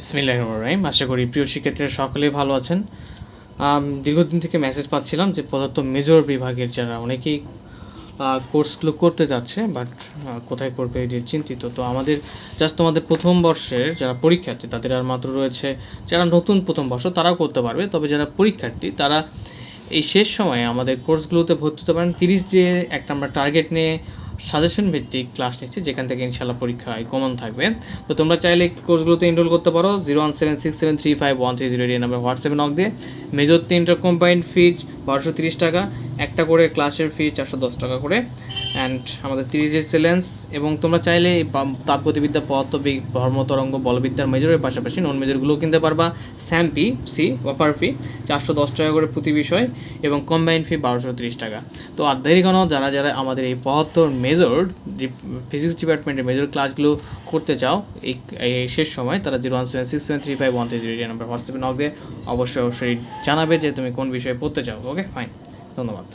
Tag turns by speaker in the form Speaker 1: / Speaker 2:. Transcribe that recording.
Speaker 1: বিসমিল্লাহ রহিম। আশা করি প্রিয় শিক্ষার্থীরা সকলেই ভালো আছেন। দীর্ঘদিন থেকে মেসেজ পাচ্ছিলাম যে পদার্থ মেজর বিভাগের যারা অনেকেই কোর্সগুলো করতে যাচ্ছে বাট কোথায় করবে এই চিন্তিত। তো আমাদের জাস্ট তোমাদের প্রথম বর্ষের যারা পরীক্ষার্থী, তাদের আর মাত্র রয়েছে যারা নতুন প্রথম বর্ষ, তারাও করতে পারবে। তবে যারা পরীক্ষার্থী, তারা এই শেষ সময়ে আমাদের কোর্সগুলোতে ভর্তি হতে পারেন। তিরিশ যে একটা আমরা টার্গেট নিয়ে সাজেশন ভিত্তিক ক্লাস নিচ্ছি যেখান থেকে ইনশাল্লাহ পরীক্ষায় কমন থাকবে। তো তোমরা চাইলে কোর্সগুলোতে এনরোল করতে পারো। Zero one seven six seven three five one three zero এই নাম্বার হোয়াটসঅ্যাপে নক দিয়ে। মেজর তিনটা কম্বাইন্ড ফিজ বারোশো তিরিশ টাকা, একটা করে ক্লাসের ফি চারশো দশ টাকা করে। অ্যান্ড আমাদের তিরিশ এক্সেলেন্স এবং তোমরা চাইলে তাপগতিবিদ্যা পদার্থ বিগ ধর্ম বলবিদ্যার মেজরের পাশাপাশি নন মেজরগুলোও কিনতে পারবা। স্যাম্পি সি ওয়াপার ফি চারশো দশ টাকা করে প্রতি বিষয় এবং কম্বাইন ফি বারোশো তিরিশ টাকা। তো আর দেরি কেন? যারা যারা আমাদের এই পঁচাত্তর মেজর ফিজিক্স ডিপার্টমেন্টের মেজর ক্লাসগুলো করতে চাও, এই শেষ সময়, তারা zero one seven six seven three five one three zero number হোয়াটসঅ্যাপে নক দিয়ে অবশ্যই অবশ্যই জানাবে যে তুমি কোন বিষয়ে পড়তে চাও। ওকে ফাইন ধন্যবাদ।